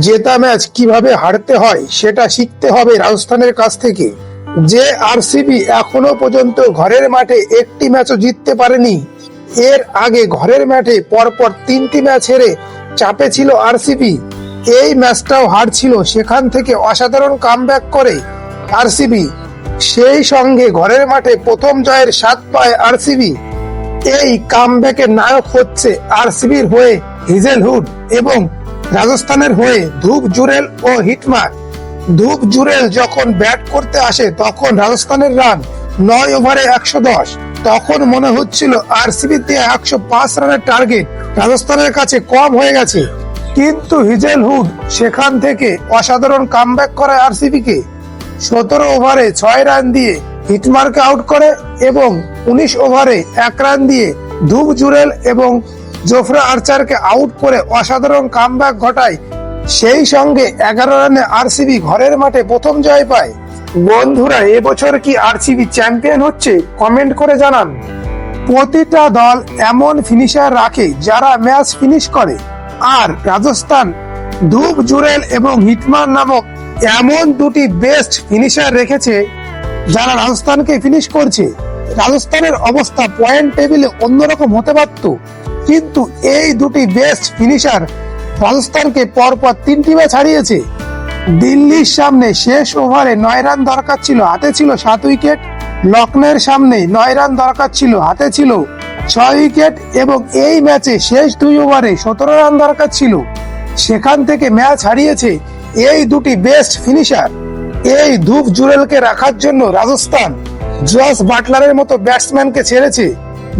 জেতা ম্যাচ কীভাবে হারতে হয় সেটা শিখতে হবে রাজস্থানের কাছ থেকে। যে আরসিবি এখনও পর্যন্ত ঘরের মাঠে একটি ম্যাচও জিততে পারেনি, এর আগে ঘরের মাঠে পরপর তিনটি ম্যাচ হেরে চাপে ছিল আরসিবি। এই ম্যাচটাও হারছিল, সেখান থেকে অসাধারণ কামব্যাক করে আরসিবি। সেই সঙ্গে ঘরের মাঠে প্রথম জয়ের স্বাদ পায় আরসিবি। এই কামব্যাকের নায়ক হচ্ছে আরসিবির হয়ে হিজেলহুড এবং রাজস্থানের হয়ে ধূপ, জুরেল ও হিটমার। ধূপ, জুরেল যখন ব্যাট করতে আসে, তখন রাজস্থানের রান নয় ওভারে একশো দশ। তখন মনে হচ্ছিল আরসিবি দিয়ে একশো পাঁচ রানের টার্গেট রাজস্থানের কাছে কম হয়ে গেছে। কিন্তু হিজেলহুড সেখান থেকে অসাধারণ কামব্যাক করে আরসিবি কে সতেরো ওভারে ছয় রান দিয়ে হিটমারকে আউট করে এবং উনিশ ওভারে এক রান দিয়ে ধূপ, জুরেল এবং জোফরা আর্চারকে আউট করে অসাধারণ কামব্যাক ঘটায়। সেই সঙ্গে এগারো রানে আরসিবি ঘরের মাঠে প্রথম জয় পায়। বন্ধুরা, এবছর কি আরসিবি চ্যাম্পিয়ন হচ্ছে? কমেন্ট করে জানান। প্রতিটা দল এমন ফিনিশার রাখে যারা ম্যাচ ফিনিশ করে। আর রাজস্থান, ধূপ জুরেল এবং হিটমান নামক এমন দুটি বেস্ট ফিনিশার রেখেছে যারা রাজস্থানকে ফিনিশ করছে। রাজস্থানের অবস্থা পয়েন্ট টেবিলে অন্যরকম হতে পারত। কিন্তু এই দুটি বেস্ট ফিনিশার রাজস্থানকে পরপর তিনটি ম্যাচ হারিয়েছে। দিল্লির সামনে শেষ ওভারে নয় রান দরকার ছিল, হাতে ছিল সাত উইকেট লখনৌর সামনে নয় রান দরকার ছিল, হাতে ছিল ছয় উইকেট এবং এই ম্যাচে শেষ দুই ওভারে সতেরো রান দরকার ছিল। সেখান থেকে ম্যাচ হারিয়েছে এই দুটি বেস্ট ফিনিশার এই ধূপ জুরেলকে রাখার জন্য রাজস্থান, জস বাটলারের মতো ব্যাটসম্যানকে ছেড়েছে।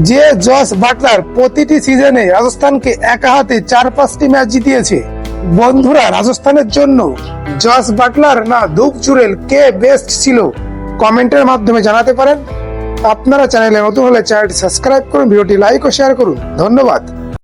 যে জস বাটলার প্রতিটি সিজনে রাজস্থানকে একা হাতে চার পাঁচটি ম্যাচ জিতিয়েছে। বন্ধুরা, রাজস্থানের জন্য জস বাটলার না ধূপ চুরেল কে বেস্ট ছিল কমেন্টের মাধ্যমে জানাতে পারেন। আপনারা চ্যানেলে নতুন হলে চ্যানেলটি সাবস্ক্রাইব করুন, ভিডিওটি লাইক ও শেয়ার করুন। ধন্যবাদ।